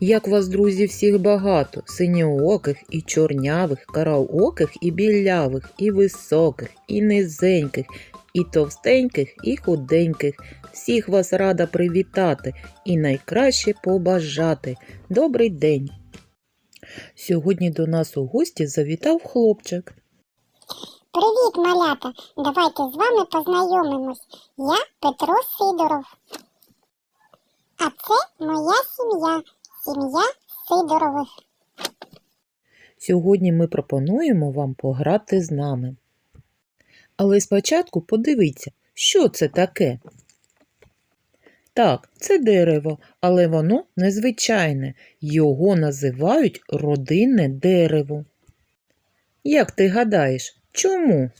Як вас, друзі, всіх багато, синьооких і чорнявих, караоких і білявих, і високих, і низеньких, і товстеньких, і худеньких. Всіх вас рада привітати і найкраще побажати. Добрий день! Сьогодні до нас у гості завітав хлопчик. Привіт, малята! Давайте з вами познайомимось. Я Петро Сидоров. А це моя сім'я, сім'я Сидорових. Сьогодні ми пропонуємо вам пограти з нами. Але спочатку подивіться, що це таке. Так, це дерево, але воно незвичайне. Його називають родинне дерево. Як ти гадаєш, чому?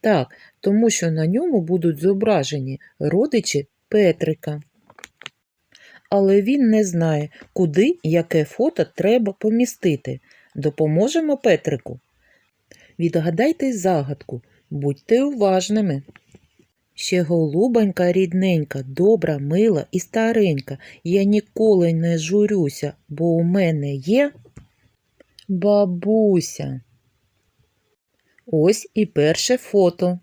Так, тому що на ньому будуть зображені родичі Петрика. Але він не знає, куди яке фото треба помістити. Допоможемо Петрику. Відгадайте загадку, будьте уважними. Ще голубонька рідненька, добра, мила і старенька. Я ніколи не журюся, бо у мене є бабуся. Ось і перше фото.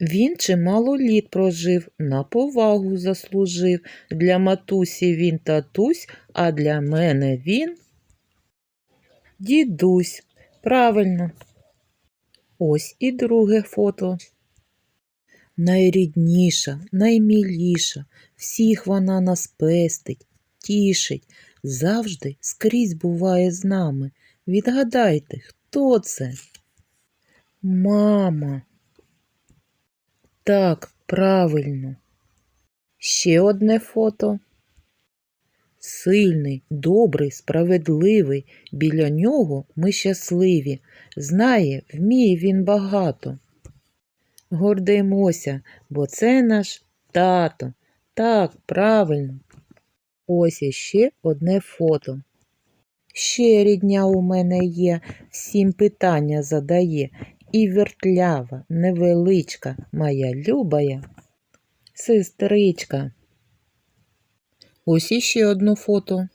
Він чимало літ прожив, на повагу заслужив. Для матусі він татусь, а для мене він дідусь. Правильно. Ось і друге фото. Найрідніша, найміліша, всіх вона нас пестить, тішить, завжди скрізь буває з нами. Відгадайте, хто це? Мама. Так, правильно. Ще одне фото. Сильний, добрий, справедливий. Біля нього ми щасливі. Знає, вміє він багато. Гордимося, бо це наш тато. Так, правильно. Ось іще одне фото. Ще рідня у мене є, всім питання задає. І вертлява, невеличка, моя любая сестричка. Ось іще одне фото.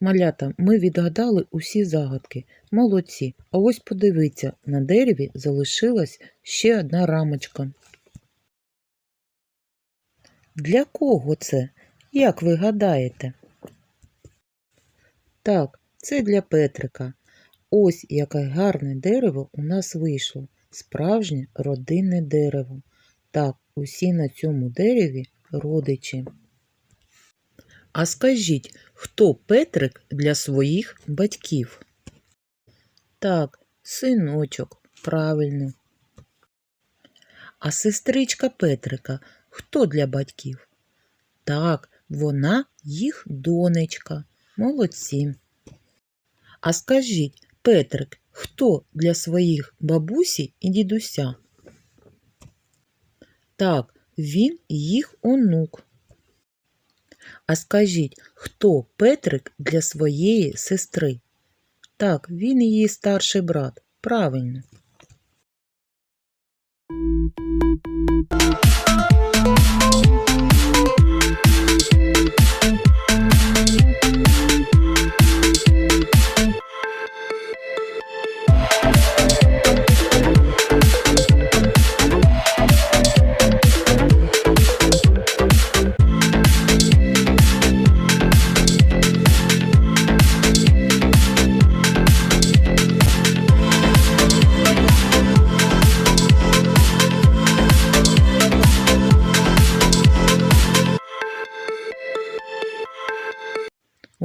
Малята, ми відгадали усі загадки. Молодці. А ось подивіться, на дереві залишилась ще одна рамочка. Для кого це? Як ви гадаєте? Так, це для Петрика. Ось яке гарне дерево у нас вийшло. Справжнє родинне дерево. Так, усі на цьому дереві родичі. А скажіть, хто Петрик для своїх батьків? Так, синочок, правильно. А сестричка Петрика хто для батьків? Так, вона їх донечка. Молодці. А скажіть, Петрик, хто для своїх бабусі і дідуся? Так, він їх онук. А скажіть, хто Петрик для своєї сестри? Так, він її старший брат. Правильно.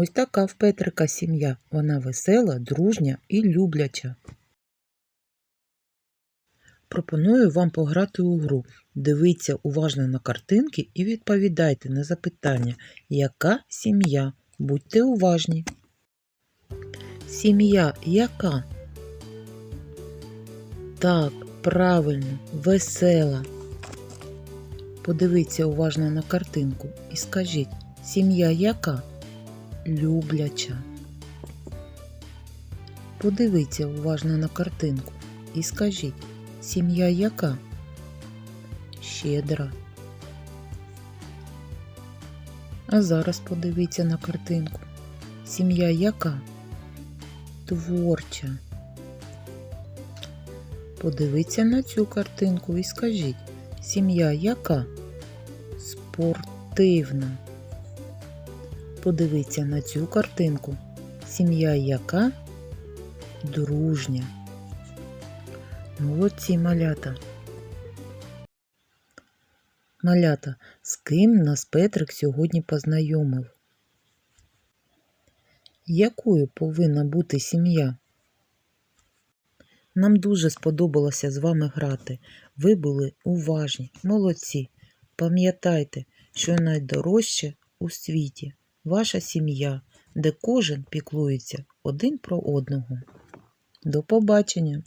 Ось така в Петрика сім'я. Вона весела, дружня і любляча. Пропоную вам пограти у гру. Дивіться уважно на картинки і відповідайте на запитання, яка сім'я? Будьте уважні. Сім'я яка? Так, правильно, весела. Подивіться уважно на картинку і скажіть, сім'я яка? Любляча. Подивіться уважно на картинку і скажіть, сім'я яка? Щедра. А зараз подивіться на картинку. Сім'я яка? Творча. Подивіться на цю картинку і скажіть, сім'я яка? Спортивна. Подивіться на цю картинку. Сім'я яка? Дружня. Молодці малята. Малята, з ким нас Петрик сьогодні познайомив? Якою повинна бути сім'я? Нам дуже сподобалося з вами грати. Ви були уважні, молодці. Пам'ятайте, що найдорожче у світі ваша сім'я, де кожен піклується один про одного. До побачення!